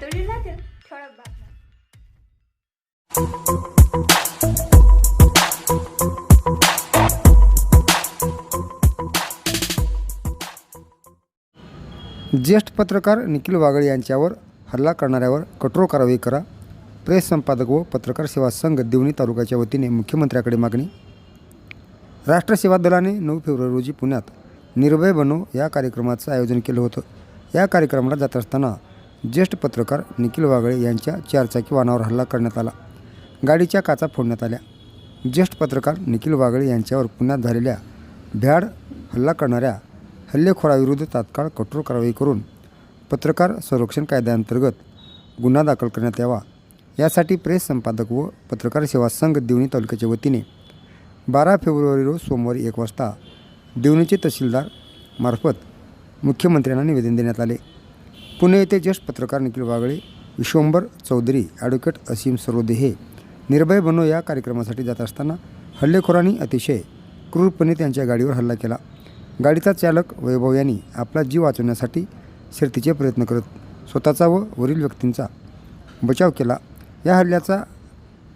लातूर जिल्ह्यातील ठळक बातम्या ज्येष्ठ पत्रकार निखिल वागळे यांच्यावर हल्ला करणाऱ्यावर कठोर कारवाई करा. प्रेस संपादक व पत्रकार सेवा संघ देवणी तालुक्याच्या वतीने मुख्यमंत्र्याकडे मागणी. राष्ट्र सेवा दलाने नऊ फेब्रुवारी रोजी पुण्यात निर्भय बनो या कार्यक्रमाचं आयोजन केलं होतं. या कार्यक्रमाला जात असताना ज्येष्ठ पत्रकार निखिल वागळे यांच्या चारचाकी वाहनावर हल्ला करण्यात आला. गाडीच्या काचा फोडण्यात आल्या. ज्येष्ठ पत्रकार निखिल वागळे यांच्यावर पुण्यात झालेल्या भ्याड हल्ला करणाऱ्या हल्लेखोराविरुद्ध तात्काळ कठोर कारवाई करून पत्रकार संरक्षण कायद्याअंतर्गत गुन्हा दाखल करण्यात यावा. यासाठी प्रेस संपादक व पत्रकार सेवा संघ देवणी तालुक्याच्या वतीने बारा फेब्रुवारी रोज सोमवारी एक वाजता देवणीचे तहसीलदार मार्फत मुख्यमंत्र्यांना निवेदन देण्यात आले. पुणे येथे ज्येष्ठ पत्रकार निखिल वागळे विश्वंभर चौधरी ॲडव्होकेट असीम सरोदे हे निर्भय बनो या कार्यक्रमासाठी जात असताना हल्लेखोरांनी अतिशय क्रूरपणे त्यांच्या गाडीवर हल्ला केला. गाडीचा चालक वैभव यांनी आपला जीव वाचवण्यासाठी शर्तीचे प्रयत्न करत स्वतःचा व वरील व्यक्तींचा बचाव केला. या हल्ल्याचा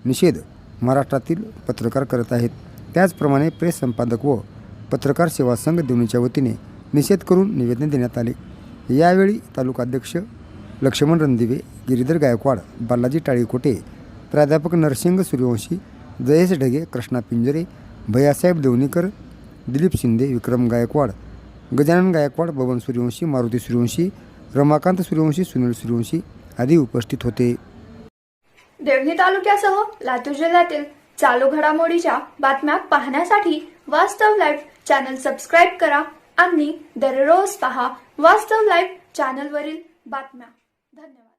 निषेध महाराष्ट्रातील पत्रकार करत आहेत. त्याचप्रमाणे प्रेस संपादक व पत्रकार सेवा संघ देवणीच्या वतीने निषेध करून निवेदन देण्यात आले. यावेळी तालुकाध्यक्ष लक्ष्मण रणदिवे गिरीधर गायकवाड बालाजी टाळीकोटे प्राध्यापक नरसिंग सूर्यवंशी जयेश ढगे कृष्णा पिंजरे भैयासाहेब देवणीकर दिलीप शिंदे विक्रम गायकवाड गजानन गायकवाड बबन सूर्यवंशी मारुती सूर्यवंशी रमाकांत सूर्यवंशी सुनील सूर्यवंशी आदी उपस्थित होते. देवणी तालुक्यासह लातूर जिल्ह्यातील चालू घडामोडीच्या बातम्या पाहण्यासाठी वास्तव लाईव्ह चॅनल सबस्क्राईब करा. आणि दररोज पहा वास्तव लाईव्ह चॅनलवरील बातम्या. धन्यवाद.